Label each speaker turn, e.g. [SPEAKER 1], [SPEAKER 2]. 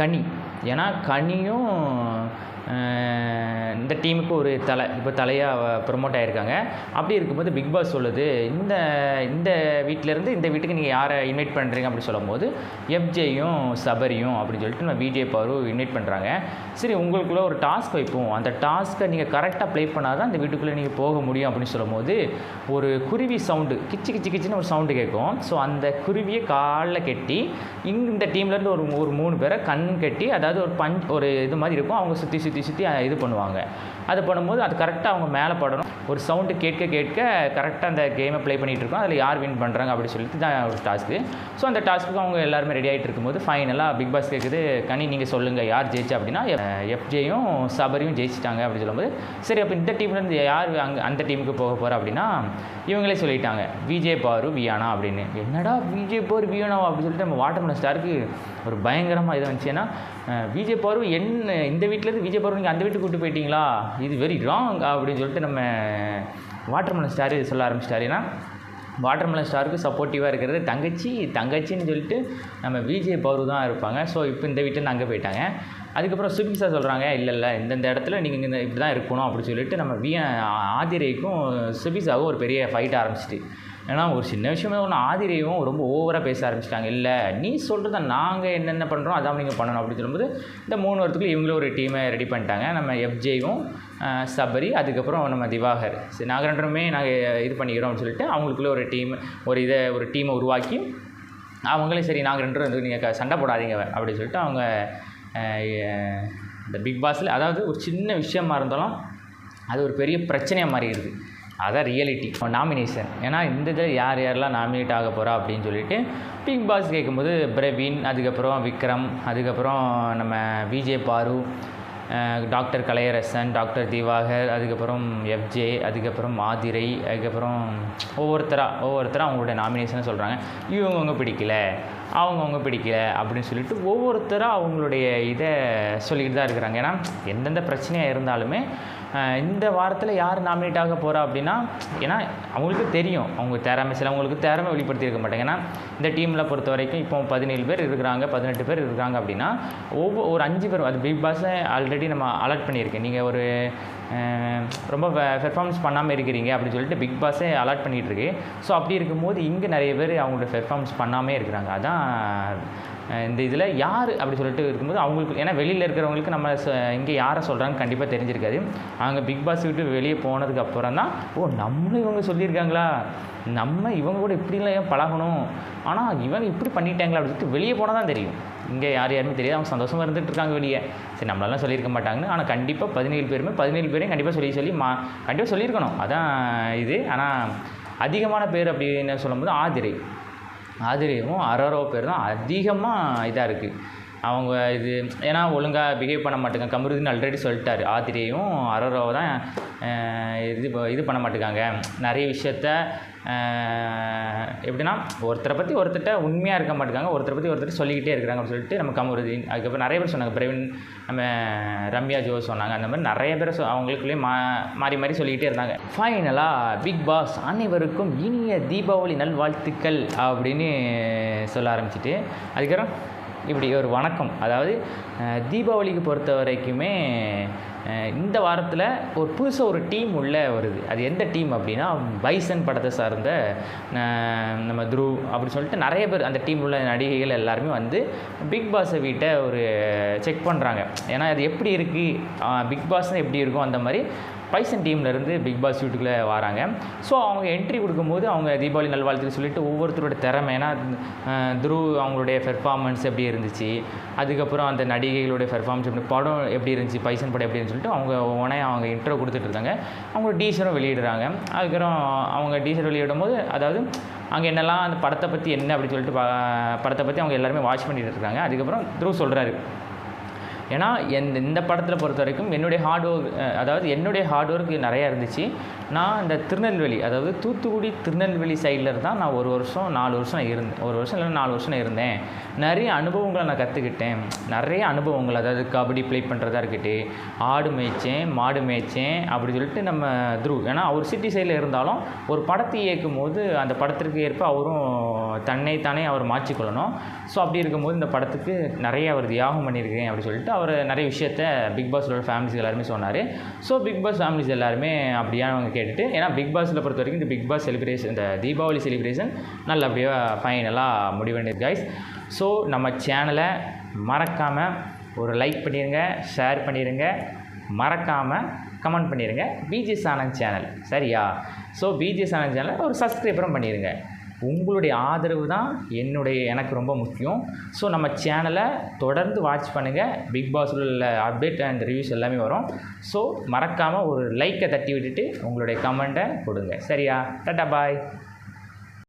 [SPEAKER 1] கனி. ஏன்னா கனியும் இந்த டீமுக்கு ஒரு தலை இப்போ தலையாக ப்ரொமோட் ஆகியிருக்காங்க அப்படி இருக்கும்போது பிக் பாஸ் சொல்லுது இந்த இந்த வீட்டிலேருந்து இந்த வீட்டுக்கு நீங்கள் யாரை இன்வைட் பண்ணுறீங்க அப்படின்னு சொல்லும்போது எஃப்ஜேயும் சபரியும் அப்படின்னு சொல்லிட்டு நம்ம விஜே பவரு இன்வைட் பண்ணுறாங்க சரி உங்களுக்குள்ள ஒரு டாஸ்க் வைப்போம். அந்த டாஸ்க்கை நீங்கள் கரெக்டாக ப்ளே பண்ணால் தான் இந்த வீட்டுக்குள்ளே நீங்கள் போக முடியும் அப்படின்னு சொல்லும்போது ஒரு குருவி சவுண்டு கிச்சு கிச்சு கிச்சுன்னு ஒரு சவுண்டு கேட்கும். ஸோ அந்த குருவியை காலில் கட்டி இங்கே இந்த டீம்லேருந்து ஒரு ஒரு மூணு பேரை கண் கட்டி அதாவது ஒரு பஞ்ச் ஒரு இது மாதிரி இருக்கும். அவங்க சுற்றி சுற்றி சுற்றி இது பண்ணுவாங்க. அது பண்ணும்போது அது கரெக்டாக அவங்க மேலே படணும். ஒரு சவுண்டு கேட்க கேட்க கரெக்டாக அந்த கேமை ப்ளே பண்ணிகிட்டு இருக்கோம். அதில் யார் வின் பண்ணுறாங்க அப்படின்னு சொல்லிட்டு தான் ஒரு டாஸ்க்கு ஸோ அந்த டாஸ்க்கு அவங்க எல்லாருமே ரெடி ஆகிட்டு இருக்கும்போது ஃபைனலாக பிக் பாஸ் கேட்குது கனி நீங்கள் சொல்லுங்கள் யார் ஜெயிச்சா அப்படின்னா எஃப்ஜேயும் சபரியும் ஜெயிச்சிட்டாங்க அப்படின்னு சொல்லும்போது சரி அப்போ இந்த டீம்லேருந்து யார் அங்கே அந்த டீமுக்கு போக போகிறா அப்படின்னா இவங்களே சொல்லிட்டாங்க விஜே பாரு வியானா அப்படின்னு. என்னடா விஜே பாரு வியானா அப்படின்னு சொல்லிட்டு நம்ம வாட்டர் ஸ்டாருக்கு ஒரு பயங்கரமாக இது வந்துச்சு ஏன்னா விஜே பாரு என்ன இந்த வீட்டிலேருந்து விஜய் பாரு நீங்கள் அந்த வீட்டுக்கு கூப்பிட்டு போயிட்டீங்களா? இது வெரி ராங் அப்படின்னு சொல்லிட்டு நம்ம வாட்டர்மலன் ஸ்டார் சொல்ல ஆரம்பிச்சிட்டாரு. ஏன்னா வாட்டர்மெலன் ஸ்டாருக்கு சப்போர்ட்டிவாக இருக்கிறது தங்கச்சி தங்கச்சின்னு சொல்லிட்டு நம்ம விஜய் பவரு தான் இருப்பாங்க. ஸோ இப்போ இந்த வீட்டில் அங்கே போயிட்டாங்க. அதுக்கப்புறம் சுபிக்ஸா சொல்கிறாங்க இல்லை இல்லை இந்தந்த இடத்துல நீங்கள் இந்த இப்படி தான் இருக்கணும். அப்படின்னு சொல்லிட்டு நம்ம வி ஆதிரைக்கும் சுபிக்ஸாவும் ஒரு பெரிய ஃபைட் ஆரம்பிச்சிட்டு. ஏன்னா ஒரு சின்ன விஷயமே ஒன்று ஆதிரையும் ரொம்ப ஓவராக பேச ஆரம்பிச்சிட்டாங்க. இல்லை நீ சொல்கிறத நாங்கள் என்னென்ன பண்ணுறோம் அதான் நீங்கள் பண்ணணும் அப்படின்னு சொல்லும்போது இந்த மூணு வாரத்துக்குள்ளே இவங்களும் ஒரு டீமை ரெடி பண்ணிட்டாங்க. நம்ம எஃப்ஜேயும் சபரி அதுக்கப்புறம் நம்ம திவாகர். சரி நாங்கள் ரெண்டுமே நாங்கள் இது பண்ணிக்கிறோம் அப்படின்னு சொல்லிட்டு அவங்களுக்குள்ள ஒரு டீம் ஒரு இதை ஒரு டீமை உருவாக்கி அவங்களே சரி நாங்கள் ரெண்டு பேரும் வந்து நீங்கள் சண்டை போடாதீங்க அப்படின்னு சொல்லிட்டு அவங்க இந்த பிக் பாஸில் அதாவது ஒரு சின்ன விஷயமா இருந்தாலும் அது ஒரு பெரிய பிரச்சனையாக மாறிடுது. அதான் ரியாலிட்டி நாமினேஷன் ஏன்னா இந்த இதில் யார் யாரெல்லாம் நாமினேட் ஆக போகிறா அப்படின்னு சொல்லிட்டு பிக் பாஸ் கேட்கும்போது பிரவீன் அதுக்கப்புறம் விக்ரம் அதுக்கப்புறம் நம்ம விஜய் பாரு டாக்டர் கலையரசன் டாக்டர் திவாகர் அதுக்கப்புறம் எஃப்ஜே அதுக்கப்புறம் மாதிரை அதுக்கப்புறம் ஒவ்வொருத்தராக ஒவ்வொருத்தராக அவங்களுடைய நாமினேஷனை சொல்கிறாங்க இவங்கவுங்க பிடிக்கல. அவங்கவுங்க பிடிக்கல அப்படின்னு சொல்லிட்டு ஒவ்வொருத்தராக அவங்களுடைய இதை சொல்லிக்கிட்டு தான் இருக்கிறாங்க. ஏன்னா எந்தெந்த பிரச்சனையாக இருந்தாலுமே இந்த வாரத்தில் யார் நாமினேட் ஆக போகிறா அப்படின்னா ஏன்னா அவங்களுக்கு தெரியும். அவங்க திறமை சில அவங்களுக்கு திறமை வெளிப்படுத்தியிருக்க மாட்டாங்க. ஏன்னா இந்த டீமில் பொறுத்த வரைக்கும் இப்போ பதினேழு பேர் இருக்கிறாங்க பதினெட்டு பேர் இருக்கிறாங்க அப்படின்னா ஒவ்வொரு ஒரு அஞ்சு பேர் அது பிக் பாஸை ஆல்ரெடி நம்ம அலர்ட் பண்ணியிருக்கேன் நீங்கள் ஒரு ரொம்ப பெர்ஃபார்மன்ஸ் பண்ணாமல் இருக்கிறீங்க அப்படின்னு சொல்லிட்டு பிக் பாஸே அலாட் பண்ணிகிட்ருக்கு ஸோ அப்படி இருக்கும்போது இங்கே நிறைய பேர் அவங்களோட பெர்ஃபார்மன்ஸ் பண்ணாமே இருக்கிறாங்க. அதான் இந்த இதில் யார் அப்படி சொல்லிட்டு இருக்கும்போது அவங்களுக்கு ஏன்னா வெளியில் இருக்கிறவங்களுக்கு நம்ம ச- இங்கே யாரை சொல்கிறாங்கன்னு கண்டிப்பாக தெரிஞ்சிருக்காது. அவங்க பிக் பாஸ் விட்டு வெளியே போனதுக்கு அப்புறம் தான் ஓ நம்மளும் இவங்க சொல்லியிருக்காங்களா? நம்ம இவங்க கூட இப்படிலாம் ஏன் பழகணும்? ஆனால் இவங்க இப்படி பண்ணிட்டாங்களா அப்படின்னு சொல்லிட்டு வெளியே போனால் தான் தெரியும். இங்கே யார் யாருமே தெரியாது. அவங்க சந்தோஷமாக இருந்துட்டு இருக்காங்க வெளியே. சரி நம்மளெல்லாம் சொல்லியிருக்க மாட்டாங்கன்னு ஆனால் கண்டிப்பாக பதினேழு பேருமே பதினேழு பேரையும் கண்டிப்பாக சொல்லி சொல்லி மா கண்டிப்பாக சொல்லியிருக்கணும். அதான் இது. ஆனால் அதிகமான பேர் அப்படின்னு சொல்லும்போது ஆதிரை. ஆதிரையும் அரரோ பேர் தான் அதிகமாக இதாக இருக்குது அவங்க இது ஏன்னா ஒழுங்காக பிஹேவ் பண்ண மாட்டேங்க. கமருதீன் ஆல்ரெடி சொல்லிட்டாரு. ஆதிரியையும் அரோராவை தான் இது இது பண்ண மாட்டேங்காங்க. நிறைய விஷயத்த எப்படின்னா ஒருத்தரை பற்றி ஒருத்தர்கிட்ட உண்மையாக இருக்க மாட்டேங்காங்க. ஒருத்தரை பற்றி ஒருத்தர் சொல்லிக்கிட்டே இருக்கிறாங்க அப்படின்னு சொல்லிட்டு நம்ம கமருதீன் அதுக்கப்புறம் நிறைய பேர் சொன்னாங்க. பிரவீன் நம்ம ரம்யா ஜோ சொன்னாங்க. அந்த மாதிரி நிறைய பேர் சொ- அவங்களுக்குள்ளேயே மா மாறி மாறி சொல்லிக்கிட்டே இருந்தாங்க. ஃபைனலாக பிக் பாஸ் அனைவருக்கும் இனிய தீபாவளி நல்வாழ்த்துக்கள் அப்படின்னு சொல்ல ஆரம்பிச்சிட்டு அதுக்கப்புறம் இப்படி ஒரு வணக்கம். அதாவது தீபாவளிக்கு பொறுத்த வரைக்குமே இந்த வாரத்தில் ஒரு புதுசாக ஒரு டீம் உள்ளே வருது. அது எந்த டீம் அப்படின்னா பைசன் படத்தை சார்ந்த நம்ம துருவ் அப்படி சொல்லிட்டு நிறைய பேர் அந்த டீம் உள்ள நடிகைகள் எல்லாருமே வந்து பிக் பாஸை வீட்டை ஒரு செக் பண்ணுறாங்க ஏன்னா அது எப்படி இருக்குது பிக் பாஸ்னால் எப்படி இருக்கும்? அந்த மாதிரி பைசன் டீம்லேருந்து பிக் பாஸ் வீட்டுக்குள்ளே வராங்க. ஸோ அவங்க என்ட்ரி கொடுக்கும்போது அவங்க தீபாவளி நல்வாழ்த்துக்கு சொல்லிட்டு ஒவ்வொருத்தரோட திறமை. ஏன்னா துருவ் அவங்களுடைய பெர்ஃபார்மன்ஸ் எப்படி இருந்துச்சு அதுக்கப்புறம் அந்த நடிகைகளுடைய பெர்ஃபார்மன்ஸ் எப்படி படம் எப்படி இருந்துச்சு பைசன் படம் எப்படின்னு சொல்லிட்டு அவங்க உடனே அவங்க இன்ட்ரோ கொடுத்துட்டு இருந்தாங்க. அவங்க டீசரும் வெளியிடுறாங்க. அதுக்கப்புறம் அவங்க டீசர் வெளியிடும் போது அதாவது அங்கே என்னெல்லாம் அந்த படத்தை பற்றி என்ன அப்படின்னு சொல்லிட்டு படத்தை பற்றி அவங்க எல்லாருமே வாட்ச் பண்ணிட்டு இருக்காங்க. அதுக்கப்புறம் துருவ் சொல்கிறாரு ஏன்னா எந்த இந்த படத்தில் பொறுத்த வரைக்கும் என்னுடைய ஹார்ட் ஒர்க் அதாவது என்னுடைய ஹார்ட் ஒர்க் நிறையா இருந்துச்சு. நான் இந்த திருநெல்வேலி அதாவது தூத்துக்குடி திருநெல்வேலி சைடில் தான் நான் ஒரு வருஷம் நாலு வருஷம் நான் இருந்தேன் ஒரு வருஷம் இல்லை நாலு வருஷம் இருந்தேன். நிறைய அனுபவங்களை நான் கற்றுக்கிட்டேன் நிறைய அனுபவங்கள் அதாவது கபடி ப்ளே பண்ணுறதா இருக்கட்டும் ஆடு மேய்ச்சேன் மாடு மேய்ச்சேன் அப்படி சொல்லிட்டு நம்ம துருவ் ஏன்னா அவர் சிட்டி சைடில் இருந்தாலும் ஒரு படத்தை இயக்கும் போது அந்த படத்திற்கு ஏற்ப அவரும் தன்னை தானே அவர் மாற்றிக்கொள்ளணும். ஸோ அப்படி இருக்கும்போது இந்த படத்துக்கு நிறைய அவர் தியாகம் பண்ணியிருக்கேன் அப்படின்னு சொல்லிட்டு அவர் நிறைய விஷயத்த பிக் பாஸோட ஃபேமிலிஸ் எல்லாருமே சொன்னார். ஸோ பிக் பாஸ் ஃபேமிலிஸ் எல்லாருமே அப்படியே அவங்க கேட்டுட்டு ஏன்னா பிக் பாஸில் பொறுத்த வரைக்கும் இந்த பிக் பாஸ் செலிப்ரேஷன் இந்த தீபாவளி செலிப்ரேஷன் நல்லபடியாக ஃபைனலாக முடிவேண்டியது கைஸ் ஸோ நம்ம சேனலை மறக்காமல் ஒரு லைக் பண்ணிடுங்க ஷேர் பண்ணிடுங்க மறக்காமல் கமெண்ட் பண்ணிடுங்க பிஜி சானந்த் சேனல் சரியா? ஸோ பிஜி சானந்த் சேனலை ஒரு சப்ஸ்கிரைபரும் பண்ணிடுங்க உங்களுடைய ஆதரவு தான் என்னுடைய எனக்கு ரொம்ப முக்கியம். ஸோ நம்ம சேனலை தொடர்ந்து வாட்ச் பண்ணுங்கள் பிக் பாஸில் உள்ள அப்டேட் அண்ட் ரிவ்யூஸ் எல்லாமே வரும். ஸோ மறக்காமல் ஒரு லைக்கை தட்டி விட்டுட்டு உங்களுடைய கமெண்ட்டை கொடுங்க. சரியா? டட்டா பாய்